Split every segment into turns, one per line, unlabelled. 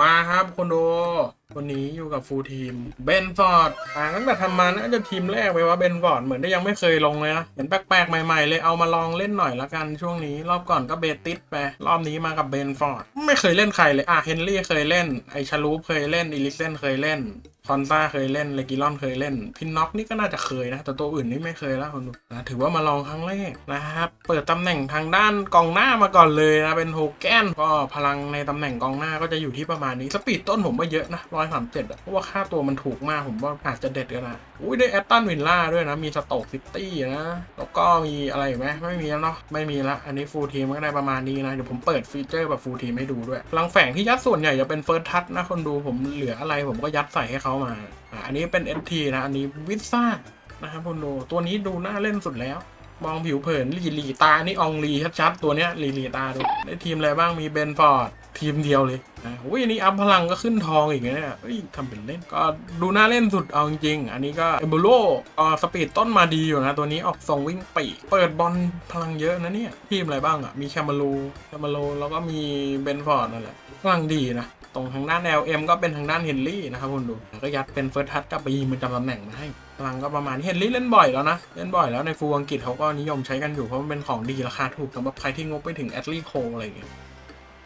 มาครับคนดูวันนี้อยู่กับฟูลทีมเบนฟอร์ดอ่าตั้งแต่ทำมาน่าจะทีมแรกไปว่าเบนฟอร์ดเหมือนได้ยังไม่เคยลงเลยนะเห็นแปลกๆใหม่ๆเลยเอามาลองเล่นหน่อยละกันช่วงนี้ รอบก่อนก็เบติสไปรอบนี้มากับเบนฟอร์ดไม่เคยเล่นใครเลยอะเฮนรี่เคยเล่นไอชารูปเคยเล่นอีลิเซนเคยเล่น คอนซ่าเคยเล่นเลกิลอนเคยเล่น พินน็อกนี่ก็น่าจะเคยนะ แต่ตัวอื่นนี่ไม่เคยแล้วคนดูนะถือว่ามาลองครั้งแรกนะครับ เปิดตำแหน่งทางด้านกองหน้ามาก่อนเลยนะ เป็นโฮแกนก็พลังในตำแหน่งกองหน้าก็จะอยู่ที่ประมาณนี้ สปีดต้นผมว่าเยอะนะร้อยสามเจ็ดเพราะว่าค่าตัวมันถูกมากผมว่าอาจจะเด็ดก็ได้อุ้ยได้แอตตันวินล่าด้วยนะ มีสโตกซิตี้นะ แล้วก็มีอะไรไหมไม่มีแล้วเนาะไม่มีละ อันนี้ฟูลทีมก็ได้ประมาณนี้นะ เดี๋ยวผมเปิดฟีเจอร์แบบฟูลทีมให้ดูด้วยลังแฝงที่ยัดส่วนใหญ่จะเป็นเฟิร์สทัชนะคนดูผมเหลืออะไรผมก็ยัดใส่ให้เขามาอะอันนี้เป็น ST นะ อันนี้วิซ่านะครับคุณดูตัวนี้ดูน่าเล่นสุดแล้วมองผิวเผินลีลีตา นี่อองลีชัดๆ ตัวเนี้ยลีลีตาดูได้ทีมอะไรบ้างมีเบนฟอร์ด ทีมเดียวเลย นะอุ้ยอันนี้อัพพลังก็ขึ้นทองอีกนะเนี่ยเอ้ยทำเป็นเล่นก็ดูน่าเล่นสุดเอาจริงๆ อันนี้ก็เอมบูโรอ่าสปีดต้นมาดีอยู่นะ ตัวนี้ออกทรงวิ่งปีกเปิดบอลพลังเยอะนะเนี่ย ทีมอะไรบ้างอะ มีแคมารูแคมารูแล้วก็มีเบนฟอร์ดนั่นแหละพลังดีนะตรงทางด้าน LM ก็เป็นทางด้านเฮนรี่นะครับคุณดูแล้วก็ยัดเป็นเฟิร์สทัชกับไปยิงเป็นจำตำแหน่งมาให้พลังก็ประมาณเฮนรี่เล่นบ่อยแล้วนะ เล่นบ่อยแล้วในฟูลอังกฤษเขาก็นิยมใช้กันอยู่เพราะมันเป็นของดีราคาถูกสำหรับใครที่งบไปถึงแอตลีโคอะไรอย่างเงี้ย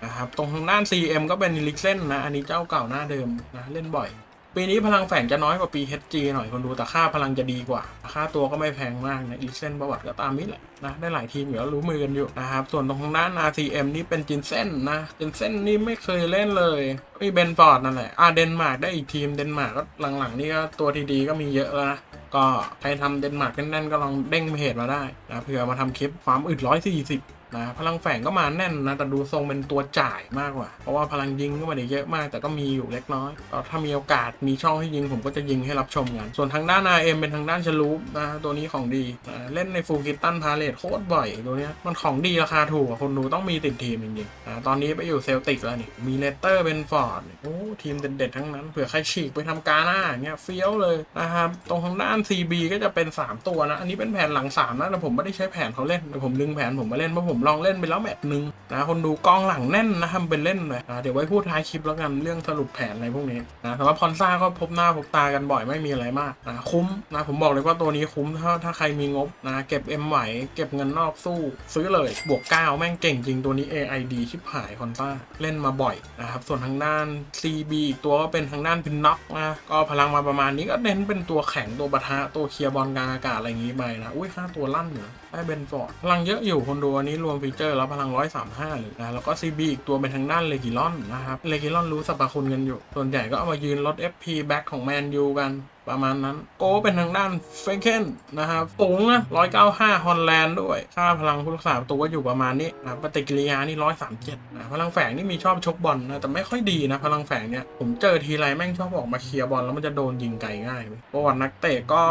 นะครับ ตรงทางด้าน CM ก็เป็นลิกเซนนะ อันนี้เจ้าเก่าหน้าเดิมนะเล่นบ่อย ปีนี้พลังแฝงจะน้อยกว่าปี HG หน่อยคนดูแต่ค่าพลังจะดีกว่า ค่าตัวก็ไม่แพงมากนะอีเซนประวัติก็ตามนี้แหละนะได้หลายทีมอยู่แล้วรู้มือกันอยู่นะครับ ส่วนตรงทางด้าน RCM นี่เป็นจินเซนนะจินเซนนี่ไม่เคยเล่นเลยมีเบนฟอร์ดนั่นแหละอ่าเดนมาร์กได้อีกทีมเดนมาร์กก็หลังๆนี่ก็ตัวดีๆก็มีเยอะแล้วนะก็ใครทำเดนมาร์กแน่นๆก็ลองเด้งเพจมาได้นะเผื่อมาทำคลิปฟาร์มอึดร้อยสี่สิบ นะพลังแฝงก็มาแน่นนะแต่ดูทรงเป็นตัวจ่ายมากกว่า เพราะว่าพลังยิงก็ไม่ได้เยอะมาก แต่ก็มีอยู่เล็กน้อยก็ถ้ามีโอกาสมีช่องให้ยิงผมก็จะยิงให้รับชมกัน ส่วนทางด้าน RM เป็นทางด้านชลูปนะตัวนี้ของดีนะเล่นในฟูกิตันพาเลตโคตรบ่อยตัวนี้มันของดีราคาถูกคนดูต้องมีติดทีมจริงๆนะตอนนี้ไปอยู่เซลติกแล้วนี่มีเลเตอร์เป็นฟอร์ดโอ้ทีมเด็ดๆทั้งนั้นเผื่อใครฉีกไปทำกาหน้าอย่างเงี้ยเฟี้ยวเลยนะครับตรงทางด้าน CB ก็จะเป็น 3 ตัวนะอันนี้เป็นแผนหลัง3นะแต่ผมไม่ได้ใช้แผนเขาเล่นแต่ผมดึงแผนผมมาเล่นเพราะผมลองเล่นไปแล้วแมตช์หนึงนะคนดูกองหลังแน่นนะทำเป็นเล่นเลยนะเดี๋ยวไว้พูดท้ายคลิปแล้วกันเรื่องสรุปแผนอะไรพวกนี้นะแต่ว่าพรซ่าก็พบหน้าพบตากันบ่อยไม่มีอะไรมากนะคุ้มนะผมบอกเลยว่าตัวนี้คุ้มถ้าถ้าใครมีงบนะเก็บ M ไหวเก็บเงินนอกสู้ซื้อเลยบวก 9 แม่งเก่งจริงตัวนี้ AID ชิบหายคอนซ่าเล่นมาบ่อยนะครับส่วนทางด้าน CB อีกตัวก็เป็นทางด้านพินน็อกนะก็พลังมาประมาณนี้ก็เน้นเป็นตัวแข็งตัวปะทะตัวเคลียร์บอลกลางอากาศอะไรอย่างนี้ไปนะอุ้ยค่าตัวลั่นอยู่ได้เบนฟอร์ดพลังเยอะอยู่คนดูอันนี้รวมฟีเจอร์แล้วพลัง 135เลยนะแล้วก็ CB อีกตัวเป็นทางด้านเลกิลอนนะครับเลกิลอนรู้สรรพคุณกันอยู่ ส่วนใหญ่ก็เอามายืนลด FP แบ็คของแมนยูกัน ประมาณนั้น โกเป็นทางด้านเฟเคนนะครับสูงนะ195ฮอลแลนด์ด้วย ค่าพลังผู้รักษาประตูก็อยู่ประมาณนี้นะปฏิกิริยานี่137นะพลังแฝงนี่มีชอบชกบอลนะแต่ไม่ค่อยดีนะ พลังแฝงเนี่ยผมเจอทีไรแม่งชอบออกมาเคลียร์บอลแล้วมันจะโดนยิงไกลง่ายเว้ยประวัตินักเตะก็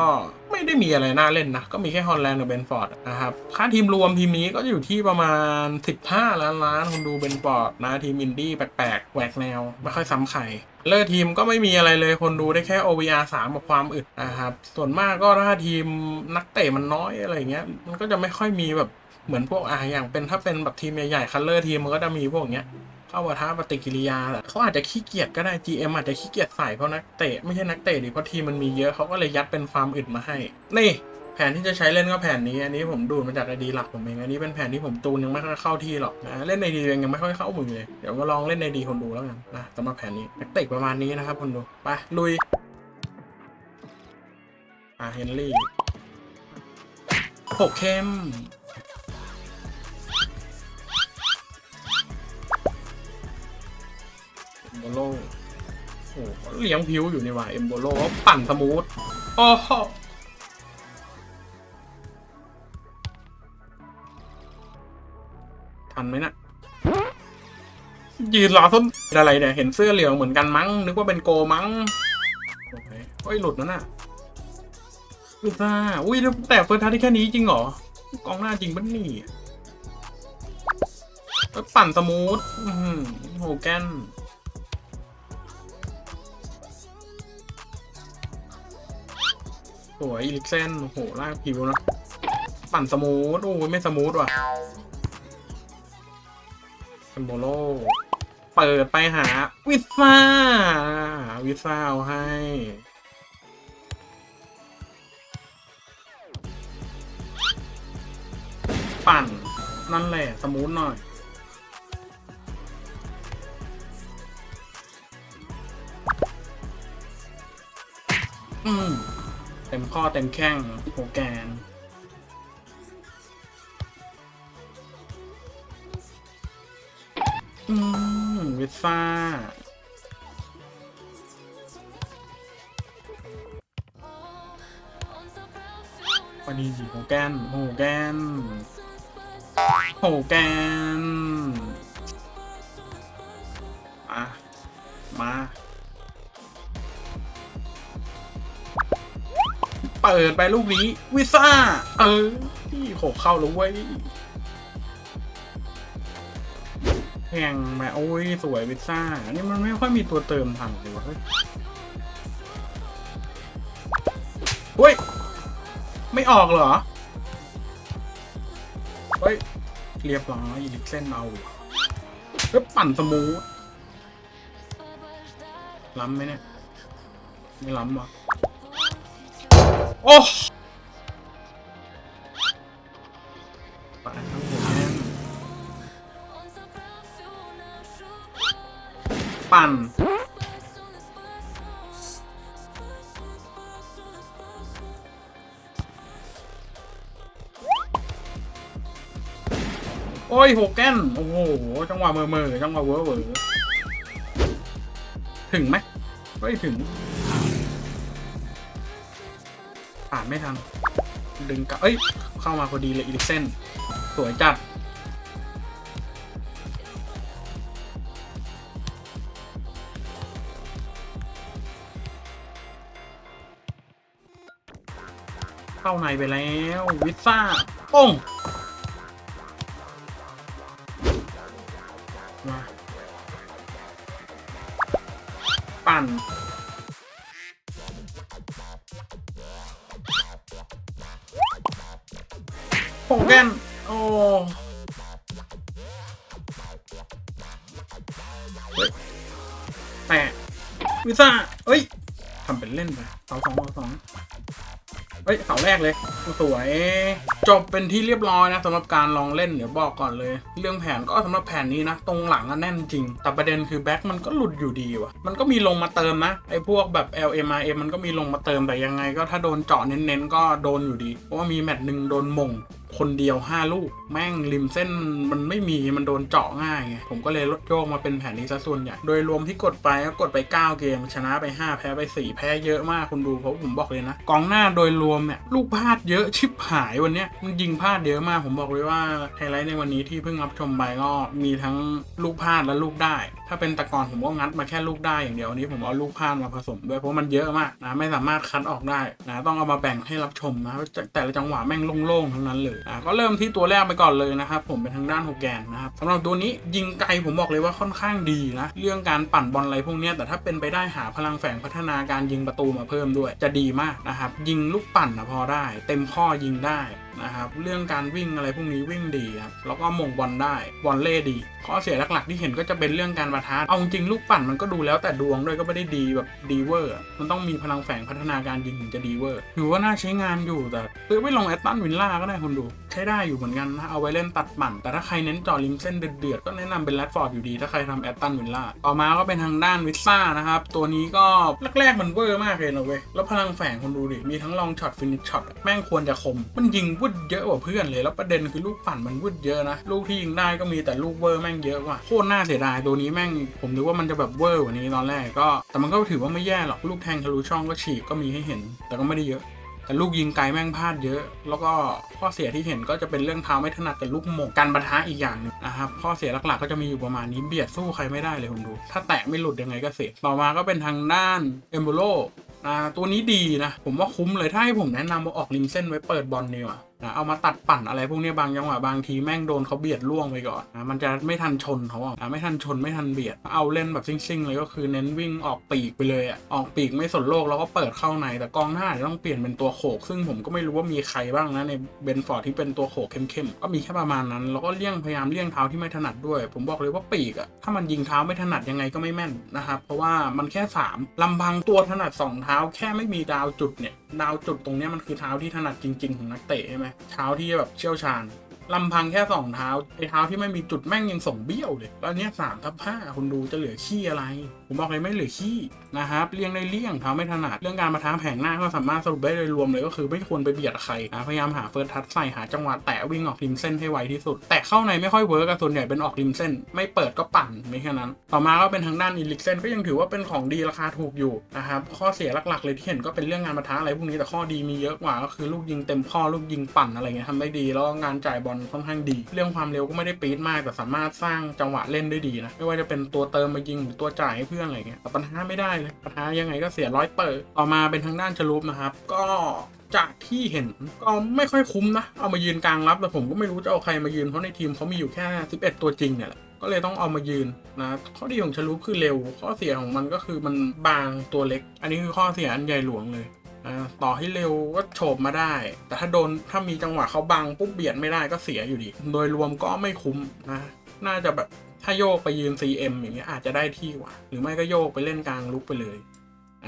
ไม่ได้มีอะไรน่าเล่นนะ ก็มีแค่ฮอลแลนด์กับเบนฟอร์ดนะครับ ค่าทีมรวมทีมนี้ก็อยู่ที่ประมาณ 15 ล้านล้านคุณดูเบนฟอร์ดนะทีมอินดี้แปลกๆแหวกแนว ไม่ค่อยซ้ำใคร เลิกทีมก็ไม่มีอะไรเลยคนดูได้แค่ OVR 3กับความอึดนะครับ ส่วนมากก็ถ้าทีมนักเตะมันน้อยอะไรเงี้ย มันก็จะไม่ค่อยมีแบบเหมือนพวกอะอย่างเป็นถ้าเป็นแบบทีมใหญ่ๆคัลเลอร์ทีมมันก็จะมีพวกเนี้ยเข้ามาท้าปฏิกิริยาแหละเขาอาจจะขี้เกียจก็ได้ GM อาจจะขี้เกียจใส่เพราะนักเตะไม่ใช่นักเตะดิเพราะทีมมันมีเยอะเขาก็เลยยัดเป็นฟาร์มอึดมาให้ นี่ ผนที่จะใช้เล่นก็แผนนี้ อันนี้ผมดูดมาจากไอดีหลักผมเอง อันนี้เป็นแผนที่ผมตูนยังไม่ค่อยเข้าที่หรอกนะเล่นในดีเองยังไม่ค่อยเข้ามือเลย เดี๋ยวมาลองเล่นในดีคนดูแล้วกันนะสำหรับแผนนี้นักประมาณนี้นะครับคนดู ไปลุย อะเฮนรี่หกเข้มเอมโบโลโอ้โหเลี้ยงพิวอยู่นี่หว่าเอมโบโลปั่นสมูทโอ้ ทันไหมนะยืนรอส้นอะไรเนี่ย เห็นเสื้อเหลืองเหมือนกันมั้ง นึกว่าเป็นโกมั้ง โอเคโอ้ยหลุดนั่นน่ะลุดซ่าอุ้ยแต่เฟิร์สทัชที่แค่นี้จริงเหรอกองหน้าจริงปะนี่ปั่นสมูทโหแกนสวยอีลิกเซนโอ้โหลากผิวนะ ปั่นสมูท โอ้ยไม่สมูทว่ะ โบโลเปิดไปหา วิซ่า วิซ่าเอาให้ ปั่น นั่นแหละ สมูทหน่อย อืม เต็มข้อเต็มแข้งโปรแกน อืมวิซ่าวันนี้สีโฮแกนโฮแกนโฮแกนมามาเปิดไปลูกนี้วิซ่า เออที่โขกเข้าแล้วเว้ย แข่งมาโอ้ยสวยวิซ่า อันี่มันไม่ค่อยมีตัวเติมทันเลยวะเฮ้ย ไม่ออกเหรอ เฮ้ย เรียบร้อยอีลิกเส้นเอาเฮ้ยปั่นสมูทล้ำไหมเนี่ย ไม่ล้ำวะโอ้ ปั่น โอ้ยโหแกนโอ้โห จังหวะเมอเมอจังหวะเวอร์เวอร์ถึงไหมไม่ถึง ผ่านไม่ทัน ดึงกลับเอ้ย เข้ามาพอดีเลยอีลิกเซนสวยจัด เข้าในไปแล้ววิซ่าป้งมาปั่นโปแกนโอ้แตะวิซ่าเอ้ยทำเป็นเล่นไปเสาสองเสาสอง เฮ้ยเสาแรกเลยสวย จบเป็นที่เรียบร้อยนะสำหรับการลองเล่นเดี๋ยวบอกก่อนเลย เรื่องแผนก็สำหรับแผนนี้นะ ตรงหลังอะแน่นจริง แต่ประเด็นคือแบ็คมันก็หลุดอยู่ดีว่ะ มันก็มีลงมาเติมนะไอ้พวกแบบ LMRM มันก็มีลงมาเติมแต่ยังไง ก็ถ้าโดนเจาะเน้นๆก็โดนอยู่ดี เพราะว่ามีแมตช์หนึ่งโดนมง คนเดียว 5 ลูก แม่งริมเส้นมันไม่มีมันโดนเจาะง่ายไงผมก็เลยลดโยกมาเป็นแผนนี้ซะส่วนใหญ่โดยรวมที่กดไปก็กดไป 9 เกม ชนะไป 5 แพ้ไป 4 แพ้เยอะมากคุณดูเพราะผมบอกเลยนะกองหน้าโดยรวมเนี่ยลูกพลาดเยอะชิบหายวันเนี้ยมันยิงพลาดเยอะมากผมบอกเลยว่าไฮไลท์ในวันนี้ที่เพิ่งรับชมไปก็มีทั้งลูกพลาดและลูกได้ ถ้าเป็นต่ก่อนผมก็งัดมาแค่ลูกได้อย่างเดียวนนี้ผมเอาลูกพลาดมาผสมด้วยเพราะมันเยอะมากนะไม่สามารถคัดออกได้นะต้องเอามาแบ่งให้รับชมนะแต่ละจังหวะแม่งโล่งๆทั้งนั้นเลยอะก็เริ่มที่ตัวแรกไปก่อนเลยนะครับผมเป็นทางด้านโฮแกนนะครับสำหรับตัวนี้ยิงไกลผมบอกเลยว่าค่อนข้างดีนะเรื่องการปั่นบอลอะไรพวกนี้แต่ถ้าเป็นไปได้หาพลังแฝงพัฒนาการยิงประตูมาเพิ่มด้วย จะดีมากนะครับยิงลูกปั่นนะพอได้ เต็มข้อยิงได้ นะครับ เรื่องการวิ่งอะไรพวกนี้วิ่งดีครับ แล้วก็มงบอลได้บอลเล่ดี ข้อเสียหลักๆ ที่เห็นก็จะเป็นเรื่องการประทะเอาจริงลูกปั่นมันก็ดูแล้วแต่ดวงด้วยก็ไม่ได้ดีแบบดีเวอร์ มันต้องมีพลังแฝงพัฒนาการยิงถึงจะดีเวอร์ถือว่าน่าใช้งานอยู่แต่ซื้อไปลงแอตตันวินล่าก็ได้คนดู ใช้ได้อยู่เหมือนกันนะเอาไว้เล่นตัดปั่น แต่ถ้าใครเน้นเจอริมเส้นเดือดๆก็แนะนำเป็นแรดฟอร์ดอยู่ดี ถ้าใครทำแอตตันวินล่าต่อมาก็เป็นทางด้านวิซ่านะครับตัวนี้ก็แรกๆมันเวอร์มากเลยนะเว้ยแล้วพลังแฝงคนดูดิมีทั้งลองช็อตฟินิชช็อตแม่งควรจะคมมันยิงวุดเยอะกว่าเพื่อนเลยแล้วประเด็นคือลูกปั่นมันวุดเยอะนะลูกที่ยิงได้ก็มีแต่ลูกเวอร์แม่งเยอะกว่าโคตรน่าเสียดายตัวนี้แม่งผมนึกว่ามันจะแบบเวอร์กว่านี้ตอนแรกก็ แต่มันก็ถือว่าไม่แย่หรอกลูกแทงทะลุช่องก็ฉีกก็มีให้เห็น แต่ก็ไม่ได้เยอะแต่ลูกยิงไกลแม่งพลาดเยอะ แล้วก็ข้อเสียที่เห็นก็จะเป็นเรื่องเท้าไม่ถนัดกับลูกหมงการประทะอีกอย่างนึงนะครับข้อเสียหลักๆก็จะมีอยู่ประมาณนี้เบียดสู้ใครไม่ได้เลยคุณดู ถ้าแตะไม่หลุดยังไงก็เสียต่อมาก็เป็นทางด้านเอมโบโลอ่าตัวนี้ดีนะ ผมว่าคุ้มเลยถ้าให้ผมแนะนำว่าออกริมเส้นไว้เปิดบอลดีกว่า นะเอามาตัดปั่นอะไรพวกนี้บางจังหวะบางทีแม่งโดนเขาเบียดล่วงไปก่อนนะมันจะไม่ทันชนเขาอะไม่ทันชนไม่ทันเบียด เอาเล่นแบบซิ่งๆเลยก็คือเน้นวิ่งออกปีกไปเลยอะออกปีกไม่สนโลกแล้วก็เปิดเข้าใน แต่กองหน้าเนี่ยต้องเปลี่ยนเป็นตัวโขก ซึ่งผมก็ไม่รู้ว่ามีใครบ้างนะในเบนฟอร์ดที่เป็นตัวโขกเข้มๆก็มีแค่ประมาณนั้น แล้วก็เลี่ยงพยายามเลี่ยงเท้าที่ไม่ถนัดด้วย ผมบอกเลยว่าปีกอะถ้ามันยิงเท้าไม่ถนัดยังไงก็ไม่แม่นนะครับเพราะว่ามันแค่สามลำพังตัวถนัดสองเท้าแค่ไม่มีดาวจุดเนี่ยดาวจุดตรงนี้มันคือเท้าที่ถนัดจริง ๆ ของนักเตะใช่ไหมเท้าที่แบบเชี่ยวชาญลำพังแค่สองเท้าไอเท้าที่ไม่มีจุดแม่งยังส่งเบี้ยวเลยแล้วเนี้ยสามทับห้าคุณดูจะเหลือขี้อะไร ผมบอกเลยไม่เหลือขี้นะครับเลี่ยงได้เลี่ยงท้าไม่ถนัดเรื่องการมาท้าแผงหน้าก็สามารถสรุปได้โดยรวมเลยก็คือไม่ควรไปเบียดใครนะพยายามหาเฟิร์สทัชใส่หาจังหวะแตะวิ่งออกริมเส้นให้ไวที่สุด แต่เข้าในไม่ค่อยเวิร์กอะส่วนใหญ่เป็นออกริมเส้น ไม่เปิดก็ปั่นไม่แค่นั้น ต่อมาก็เป็นทางด้านอีลิกเซนก็ยังถือว่าเป็นของดีราคาถูกอยู่นะครับข้อเสียหลักๆ เลยที่เห็นก็เป็นเรื่องงานมาท้าอะไรพวกนี้แต่ข้อดีมีเยอะกว่าก็คือลูกยิงเต็มข้อลูกยิงปั่นอะไรเงี้ยทำได้ดี แล้วงานจ่ายบอลค่อนข้างดี เรื่องความเร็วก็ไม่ได้ปี๊ดมากแต่สามารถสร้างจังหวะเล่นได้ดีนะไม่ว่าจะเป็นตัวเติมมายิงหรือตัวจ่ายให้เพื่อนอะไรเงี้ยแต่ปัญหาไม่ได้เลยปัญหายังไงก็เสียร้อยเปิดต่อมาเป็นทางด้านชลูปนะครับ ก็จากที่เห็นก็ไม่ค่อยคุ้มนะ เอามายืนกลางรับแต่ผมก็ไม่รู้จะเอาใครมายืนเพราะในทีมเขามีอยู่แค่ 11 ตัวจริงเนี่ยแหละก็เลยต้องเอามายืนนะข้อดีของชลูปคือเร็ว ข้อเสียของมันก็คือมันบางตัวเล็ก อันนี้คือข้อเสียอันใหญ่หลวงเลยต่อให้เร็วก็โฉบมาได้ แต่ถ้าโดนถ้ามีจังหวะเขาบังปุ๊บเบียดไม่ได้ก็เสียอยู่ดี โดยรวมก็ไม่คุ้มนะ น่าจะแบบ ถ้าโยกไปยืน CM อย่างเงี้ยอาจจะได้ที่กว่าหรือไม่ก็โยกไปเล่นกลางลุกไปเลย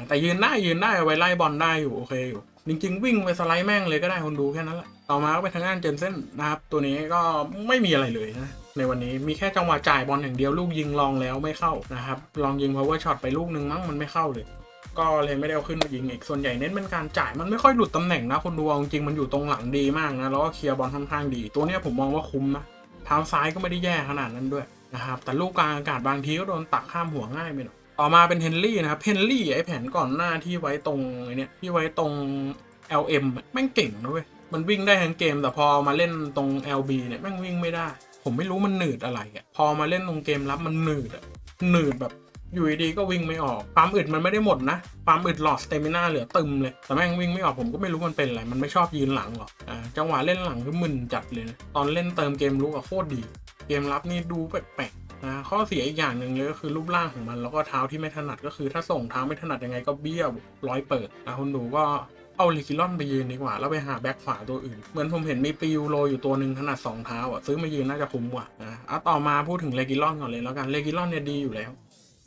แต่ยืนได้ยืนได้เอาไว้ไล่บอลได้อยู่โอเคอยู่จริงๆ วิ่งไปสไลด์แม่งเลยก็ได้คนดูแค่นั้นแหละ ต่อมาก็เป็นทางด้านเจนเซนนะครับ ตัวนี้ก็ไม่มีอะไรเลยนะ ในวันนี้มีแค่จังหวะจ่ายบอลอย่างเดียวลูกยิงลองแล้วไม่เข้านะครับ ลองยิง power shot ไปลูกหนึ่งมั้งมันไม่เข้าเลย ก็เลยไม่ได้เอาขึ้นมายิงอีก ส่วนใหญ่เน้นเป็นการจ่ายมันไม่ค่อยหลุดตำแหน่งนะคนดูเอาจริงมันอยู่ตรงหลังดีมากนะ แล้วก็เคลียร์บอลค่อนข้างดี ตัวนี้ผมมองว่าคุ้มนะเท้าซ้ายก็ไม่ได้แย่ขนาดนั้นด้วย นะครับ แต่ลูกกลางอากาศบางทีก็โดนตักข้ามหัวง่ายไปหน่อยต่อมาเป็นเฮนรี่นะครับ เฮนรี่ไอแผนก่อนหน้าที่ไว้ตรงไอเนี้ยที่ไว้ตรง LM อะแม่งเก่งนะเว้ย มันวิ่งได้ทั้งเกม แต่พอมาเล่นตรง LB เนี่ยแม่งวิ่งไม่ได้ ผมไม่รู้มันหนืดอะไรอะพอมาเล่นตรงเกมรับมันหนืดอะหนืดแบบอยู่ดีๆก็วิ่งไม่ออกความอึดมันไม่ได้หมดนะความอึดหลอดสเตมินาเหลือตึมเลย แต่แม่งวิ่งไม่ออกผมก็ไม่รู้มันเป็นอะไร มันไม่ชอบยืนหลังหรอกอ่าจังหวะเล่นหลังคือมึนจัดเลยนะตอนเล่นเติมเกมลุกอะโคตรดี เกมรับนี่ดูแปลกๆนะข้อเสียอีกอย่างหนึ่งเลยก็คือรูปร่างของมันแล้วก็เท้าที่ไม่ถนัดก็คือถ้าส่งเท้าไม่ถนัดยังไงก็เบี้ยวร้อยเปิดนะคุณดูก็เอาเลกิลอนไปยืนดีกว่า แล้วไปหาแบ็คขวาตัวอื่น เหมือนผมเห็นมีปิวโรอยู่ตัวหนึ่งถนัดสองเท้าอะซื้อมายืนน่าจะคุ้มกว่านะอะต่อมาพูดถึงเลกิลอนก่อนเลยแล้วกันเลกิลอนเนี่ยดีอยู่แล้ว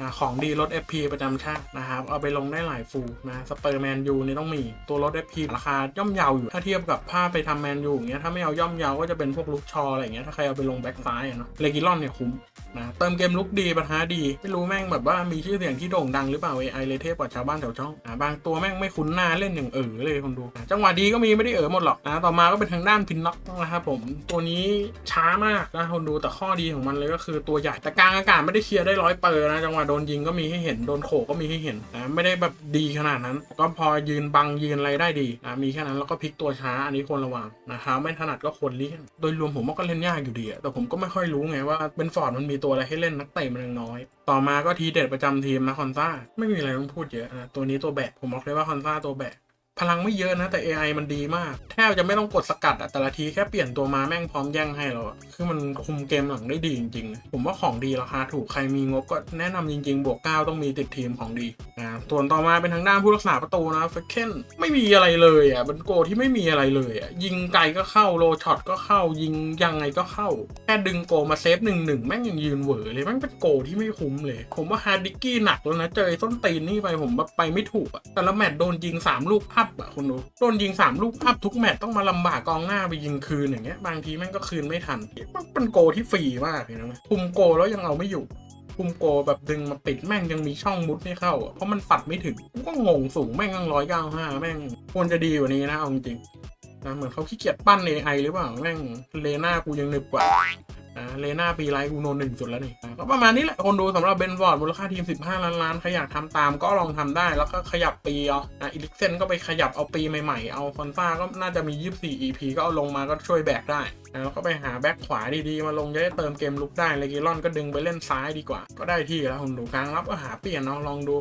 นะของดีลด FP ประจำชาตินะครับ เอาไปลงได้หลายฟูนะสเปอร์แมนยูนี่ต้องมีตัวลด FP ราคาย่อมเยาวอยู่ ถ้าเทียบกับผ้าไปทำแมนยูอย่างเงี้ยถ้าไม่เอาย่อมเยาวก็จะเป็นพวกลุกชออะไรอย่างเงี้ยถ้าใครเอาไปลงแบ็กซ้ายเนาะเลกิลอนเนี่ยคุ้มนะเติมเกมลุกดีปัญหาดี ไม่รู้แม่งแบบว่ามีชื่อเสียงที่โด่งดังหรือเปล่า AI เลยเทพกว่าชาวบ้านแถวช่องนะบางตัวแม่งไม่คุ้นหน้าเล่นอย่างเออเลยคนดูนะจังหวะดีก็มีไม่ได้เออหมดหรอกนะต่อมาก็เป็นทางด้านพินน็อกนะครับผมตัวนี้ช้ามากนะคนดูแต่ข้อดีของมันเลยก็คือตัวใหญ่แต่กลางอากาศไม่ได้เคลียร์ได้ร้อยเปอร์นะจังหวะโดนยิงก็มีให้เห็นโดนโขกก็มีให้เห็นนะไม่ได้แบบดีขนาดนั้น ก็พอยืนบังยืนอะไรได้ดีนะมีแค่นั้นแล้วก็พลิกตัวช้าอันนี้ควรระวังนะครับไม่ถนัดก็ควรเลี่ยงโดยรวมผมก็เล่นยากอยู่ดีแต่ผมก็ไม่ค่อยรู้ไงว่าเป็นฟอร์ดมันมีตัวอะไรให้เล่นนักเตะมันยังน้อย ต่อมาก็ทีเด็ดประจำทีมนะคอนซ่าไม่มีอะไรต้องพูดเยอะนะตัวนี้ตัวแบกผมบอกเลยว่าคอนซ่าตัวแบก พลังไม่เยอะนะแต่ AI มันดีมาก แทบจะไม่ต้องกดสกัดอะแต่ละทีแค่เปลี่ยนตัวมาแม่งพร้อมแย่งให้เราคือมันคุมเกมหลังได้ดีจริงๆ ผมว่าของดีราคาถูกใครมีงบก็แนะนำจริงๆ บวก 9 ต้องมีติดทีมของดีนะส่วนต่อมาเป็นทางด้านผู้รักษาประตูนะเฟคเคนไม่มีอะไรเลยอะเป็นโกที่ไม่มีอะไรเลยอะยิงไกลก็เข้าโลช็อตก็เข้ายิงยังไงก็เข้าแค่ดึงโกมาเซฟหนึ่งหนึ่งแม่งยังยืนเหวอเลยแม่งเป็นโกที่ไม่คุ้มเลย ผมว่าฮาร์ดิกกี้หนักแล้วนะเจอส้นตีนนี่ไปผมแบบไปไม่ถูกอะแต่ละแมตช์โดนยิงสามลูกอัพอะคุณดูโดนยิงสามลูกอัพทุกแมตช์ต้องมาลำบากกองหน้าไปยิงคืนอย่างเงี้ยบางทีแม่งก็คืนไม่ทันมันเป็นโกที่ฟรีมากเลยนะคุมโกแล้วยังเอาไม่อยู่คุมโกแบบดึงมาปิดแม่งยังมีช่องมุดให้เข้าอะเพราะมันปัดไม่ถึงก็งงสูงแม่งตั้งร้อยเก้าห้าแม่งควรจะดีกว่านี้นะเอาจริงนะเหมือนเขาขี้เกียจปั้น AI หรือเปล่าแม่งเลน่ากูยังหนึบกว่า เลน่าปีไลท์กูโนหนึ่งสุดแล้วนี่ก็ประมาณนี้แหละคนดูสำหรับเบนฟอร์ดมูลค่าทีม 15 ล้านล้านใครอยากทำตามก็ลองทำได้ แล้วก็ขยับปีเอาอะอิลิกเซนก็ไปขยับเอาปีใหม่ๆ เอาฟอนซ่าก็น่าจะมี 24 EP ก็เอาลงมาก็ช่วยแบกได้แล้วก็ไปหาแบ็คขวาดีๆ มาลงจะได้เติมเกมลุกได้เลกิลอนก็ดึงไปเล่นซ้ายดีกว่า ก็ได้ที่แล้วคนดูกลางรับก็หาเปลี่ยนเอาลองดู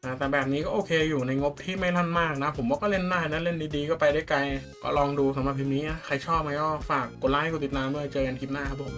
แต่แบบนี้ก็โอเคอยู่ในงบที่ไม่ลั่นมากนะ ผมว่าก็เล่นได้นะเล่นดีๆก็ไปได้ไกล ก็ลองดูสำหรับพิมพ์นี้ ใครชอบไหมก็ฝากกดไลค์กดติดตามด้วยเจอกันคลิปหน้าครับผม